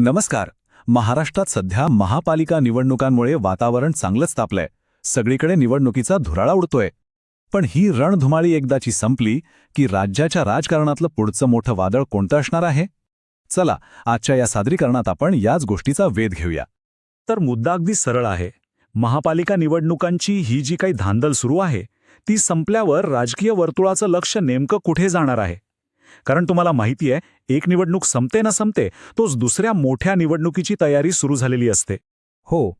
नमस्कार. महाराष्ट्रात सध्या महापालिका निवडणुकांमुळे वातावरण चांगलंच तापलंय. सगळीकडे निवडणुकीचा धुराळा उडतोय. पण ही रणधुमाळी एकदाची संपली की राज्याच्या राजकारणातलं पुढचं मोठं वादळ कोणतं असणार आहे? चला आजच्या या सादरीकरणात आपण याच गोष्टीचा वेध घेऊया. तर मुद्दा अगदी सरळ आहे. महापालिका निवडणुकांची ही जी काही धांदल सुरू आहे ती संपल्यावर राजकीय वर्तुळाचं लक्ष नेमकं कुठे जाणार आहे? कारण तुम्हाला माहिती आहे एक निवडणूक संपते ना संपते तोच दुसऱ्या मोठ्या निवडणुकीची तयारी सुरू झालेली असते. हो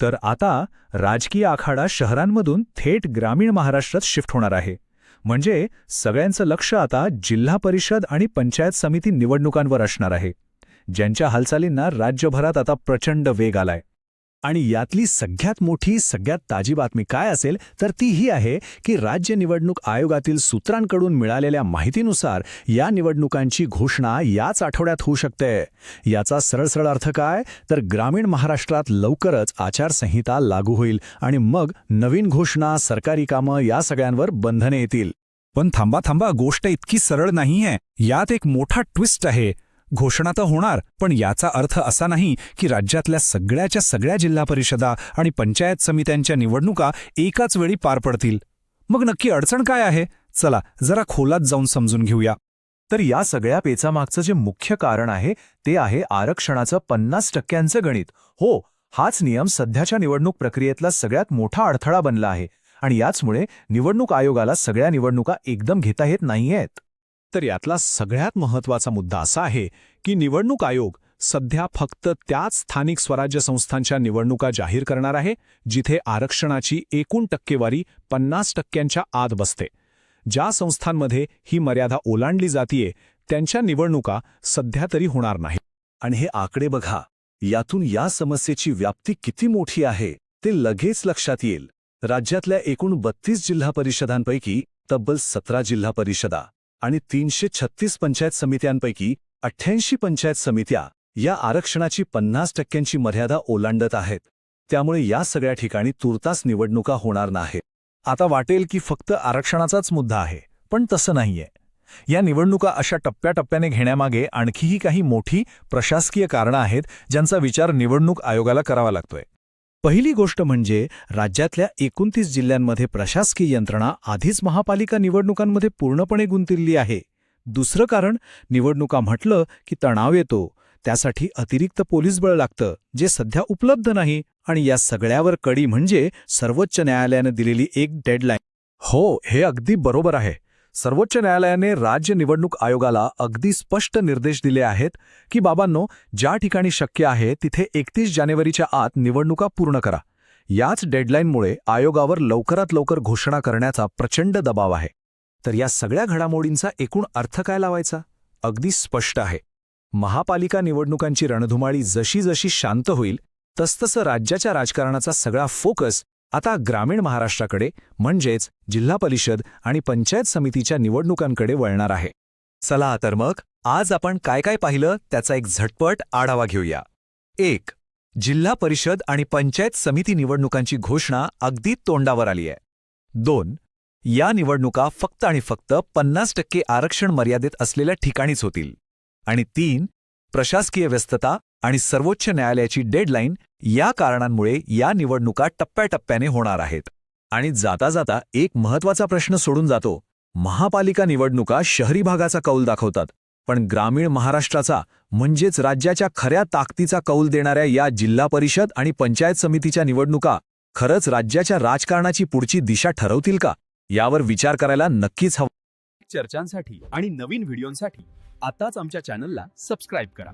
तर आता राजकीय आखाडा शहरांमधून थेट ग्रामीण महाराष्ट्रात शिफ्ट होणार आहे. म्हणजे सगळ्यांचं लक्ष आता जिल्हा परिषद आणि पंचायत समिती निवडणुकांवर असणार आहे. ज्यांच्या हालचालींना राज्यभरात आता प्रचंड वेग आलाय. आणि यातली सगळ्यात मोठी सगळ्यात ताजी बातमी काय असेल तर ती ही आहे की राज्य निवडणूक आयोगातील सूत्रांकडून मिळालेल्या माहितीनुसार या निवडणुकांची घोषणा याच आठवड्यात होऊ शकते. याचा सरळ सरळ अर्थ काय? तर ग्रामीण महाराष्ट्रात लवकरच आचारसंहिता लागू होईल आणि मग नवीन घोषणा सरकारी कामं या सगळ्यांवर बंधने येतील. पण थांबा थांबा गोष्ट इतकी सरळ नाहीये. यात एक मोठा ट्विस्ट आहे. घोषणा तर होणार पण याचा अर्थ असा नाही की राज्यातल्या सगळ्याच्या सगळ्या जिल्हा परिषदा आणि पंचायत समित्यांच्या निवडणुका एकाच वेळी पार पडतील. मग नक्की अडचण काय आहे? चला जरा खोलात जाऊन समजून घेऊया. तर या सगळ्या पेचामागचं जे मुख्य कारण आहे ते आहे आरक्षणाचं पन्नास टक्क्यांचं गणित. हो हाच नियम सध्याच्या निवडणूक प्रक्रियेतला सगळ्यात मोठा अडथळा बनला आहे. आणि याचमुळे निवडणूक आयोगाला सगळ्या निवडणुका एकदम घेता येत नाहीयेत. तर यातला सगळ्यात महत्त्वाचा मुद्दा असा आहे की निवडणूक आयोग सध्या फक्त त्याच स्थानिक स्वराज्य संस्थांच्या निवडणुका जाहीर करणार आहे जिथे आरक्षणाची एकूण टक्केवारी पन्नास टक्क्यांच्या आत बसते. ज्या संस्थांमध्ये ही मर्यादा ओलांडली जातीये त्यांच्या निवडणुका सध्या तरी होणार नाही आणि हे आकडे बघा यातून या समस्येची व्याप्ती किती मोठी आहे ते लगेच लक्षात येईल. राज्यातल्या एकूण बत्तीस जिल्हा परिषदांपैकी तब्बल सतरा जिल्हा परिषदा आणि तीनशे छत्तीस पंचायत समित्यांपैकी अठ्ठ्याऐंशी पंचायत समित्या या आरक्षणाची पन्नास टक्क्यांची मर्यादा ओलांडत आहेत. त्यामुळे या सगळ्या ठिकाणी तुर्तास निवडणुका होणार नाहीत. आता वाटेल की फक्त आरक्षणाचाच मुद्दा आहे पण तसं नाहीये. या निवडणुका अशा टप्प्याटप्प्याने घेण्यामागे आणखीही काही मोठी प्रशासकीय कारणं आहेत ज्यांचा विचार निवडणूक आयोगाला करावा लागतोय. पहिली गोष्ट म्हणजे राज्यातल्या एकोणतीस जिल्ह्यांमध्ये प्रशासकीय यंत्रणा आधीच महापालिका निवडणुकांमध्ये पूर्णपणे गुंतलेली आहे. दुसरं कारण निवडणुका म्हटलं की तणाव येतो. त्यासाठी अतिरिक्त पोलीस बळ लागतं जे सध्या उपलब्ध नाही. आणि या सगळ्यावर कडी म्हणजे सर्वोच्च न्यायालयानं दिलेली एक डेडलाईन. हो हे अगदी बरोबर आहे. सर्वोच्च न्यायालयाने राज्य निवडणूक आयोगाला अगदी स्पष्ट निर्देश दिले आहेत की बाबांनो ज्या ठिकाणी शक्य आहे तिथे एकतीस जानेवारीच्या आत निवडणुका पूर्ण करा. याच डेडलाईनमुळे आयोगावर लवकरात लवकर घोषणा करण्याचा प्रचंड दबाव आहे. तर या सगळ्या घडामोडींचा एकूण अर्थ काय लावायचा? अगदी स्पष्ट आहे. महापालिका निवडणुकांची रणधुमाळी जशी जशी शांत होईल तसतसं राज्याच्या राजकारणाचा सगळा फोकस आता ग्रामीण महाराष्ट्राकडे म्हणजेच जिल्हा परिषद आणि पंचायत समितीच्या निवडणुकांकडे वळणार आहे. चला तर मग आज आपण काय काय पाहिलं त्याचा एक झटपट आढावा घेऊया. एक जिल्हा परिषद आणि पंचायत समिती निवडणुकांची घोषणा अगदी तोंडावर आली आहे. दोन या निवडणुका फक्त आणि फक्त पन्नास टक्के आरक्षण मर्यादेत असलेल्या ठिकाणीच होतील. आणि तीन प्रशासकीय व्यस्तता आणि सर्वोच्च न्यायालयाची डेडलाईन या कारणांमुळे या निवडणुका टप्प्याटप्प्याने होणार आहेत. आणि जाता जाता एक महत्त्वाचा प्रश्न सोडून जातो. महापालिका निवडणुका शहरी भागाचा कौल दाखवतात पण ग्रामीण महाराष्ट्राचा म्हणजेच राज्याच्या खऱ्या ताकदीचा कौल देणाऱ्या या जिल्हा परिषद आणि पंचायत समितीच्या निवडणुका खरंच राज्याच्या राजकारणाची पुढची दिशा ठरवतील का? यावर विचार करायला नक्कीच हवं. चर्चांसाठी आणि नवीन व्हिडिओंसाठी आताच आमच्या चॅनलला सबस्क्राईब करा.